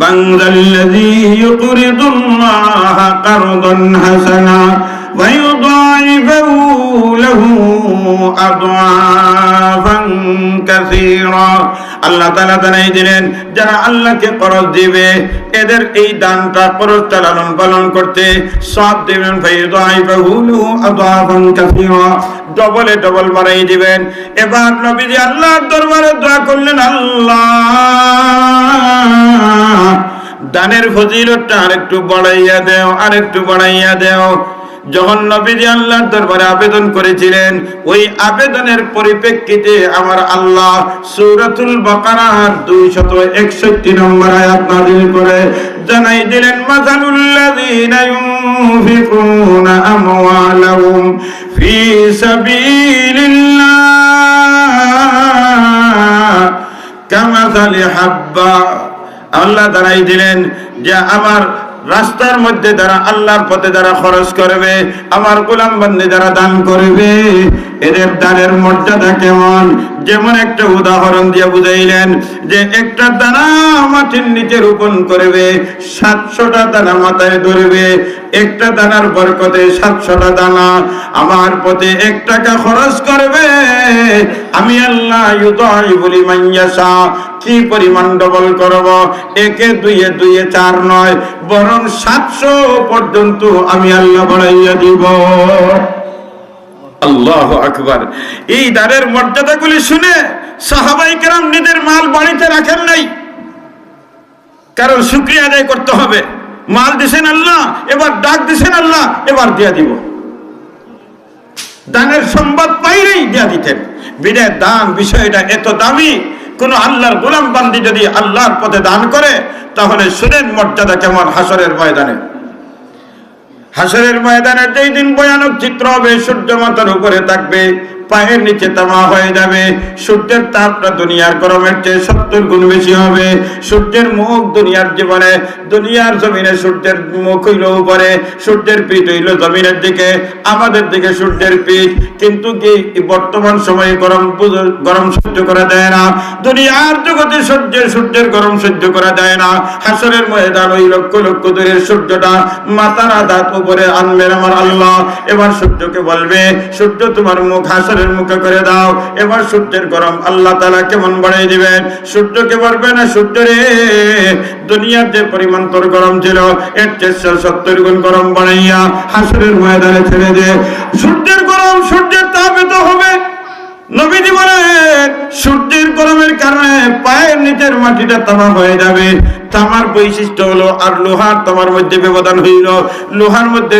من ذا الذي يقرض الله قرضا حسنا ويضاعفه له أضعافا كثيرا আল্লাহ তালা জানাই দিলেন যারা আল্লাহকে করজ দিবে এদের এই দানটা করজটা লালন পালন করতে সব দেবেন ডবলে ডবল বাড়াই দিবেন এবার নবীজি আল্লাহর দরবারে দোয়া করলেন আল্লাহ দানের ফজিলতটা আরেকটু বাড়াইয়া দেও, আরেকটু বাড়াইয়া দেও। যখন নবীজি আল্লাহর দরবারে আবেদন করেছিলেন, ওই আবেদনের পরিপ্রেক্ষিতে আমার আল্লাহ সূরাতুল বাকারার 261 নম্বর আয়াত নাযিল করে, জানাই দিলেন মাযালুল্লাযীনা ইউনফিকুনা আমওয়ালাহুম ফি সাবিলিল্লাহ কামাসালি হাব্বা। আল্লাহ দাঁড়াই দিলেন যে আমার রাস্তার মধ্যে যারা আল্লাহর পথে যারা খরচ করবে, আমার গোলাম বন্দে যারা দান করবে। এদের দানের মর্যাদা কেমন? যেমন একটা উদাহরণ দিয়ে বুঝাইলেন যে একটা দানা মাটির নিচে রোপণ করবে, সাতশোটা দানা মাথায় ধরবে, একটা দানার বরকতে সাতশোটা দানা আমার পথে এক টাকা খরচ করবে। আমি আল্লাহ বলি মাইয়াসা কি পরিমাণ ডবল করব? একে দুইয়ে দুইয়ে চার নয়, বরং সাতশো পর্যন্ত আমি আল্লাহ বাড়াইয়া দিব। আল্লাহ আকবার। এই দানের মর্যাদাগুলি শুনে সাহাবাই কেরাম নিজের মাল বাড়িতে রাখেন নাই। কারণ শুক্রিয়া আদায় করতে হবে। মাল দিছেন আল্লাহ, এবার ডাক দিছেন আল্লাহ, এবার দিয়া দিব। দানের সংবাদ পাইলেই দিয়া দিতেন। বিদায় দান বিষয়টা এত দামি, কোন আল্লাহর গোলাম বান্দি যদি আল্লাহর পথে দান করে, তাহলে শুনেন মর্যাদা কেমন হাসরের ময়দানে। হাসরের ময়দানের যেই দিন ভয়ানক চিত্র হবে সূর্য মাথার উপরে থাকবে। পায়ের নিচে তামা হয়ে যাবে। সূর্যের তাপটা দুনিয়ার গরমের চেয়ে সত্তর গুণ বেশি হবে। সূর্যের মুখ দুনিয়ার জীবনে, দুনিয়ার জমিনে সূর্যের মুখ হইল উপরে, সূর্যের পিঠ হইল জমিনের দিকে, আমাদের দিকে সূর্যের পিঠ। কিন্তু কি বর্তমান সময়ে গরম গরম সহ্য করা যায় না? দুনিয়ার জগতে সূর্যের সূর্যের গরম সহ্য করা যায় না। হাসরের ময়দান ওই লক্ষ লক্ষ দূরের সূর্যটা মাতার আদাত উপরে আনবেন আমার আল্লাহ। এবার সূর্যকে বলবে, সূর্য তোমার মুখ হাসরের মুখে করে দাও। এবার সূর্যের গরম আল্লাহ তালা কেমন বাড়াই দিবেন? সূর্যকে বলবে, না সূর্য রে, দুনিয়ার যে পরিমাণ তোর গরম ছিল, এর চেষ্টা সত্তর গুণ গরম বাড়াইয়া হাসরের ময়দানে ছেড়ে দে। সূর্যের গরম সূর্যের তাপে তো হবে। নবীজি বলেন, সূর্যের গরমের কারণে পায়ের নিচের মাটিটা তামা হয়ে যাবে। তামার বৈশিষ্ট্য হলো, আর লোহার তামার মধ্যে ব্যবধান হইল। লোহার মধ্যে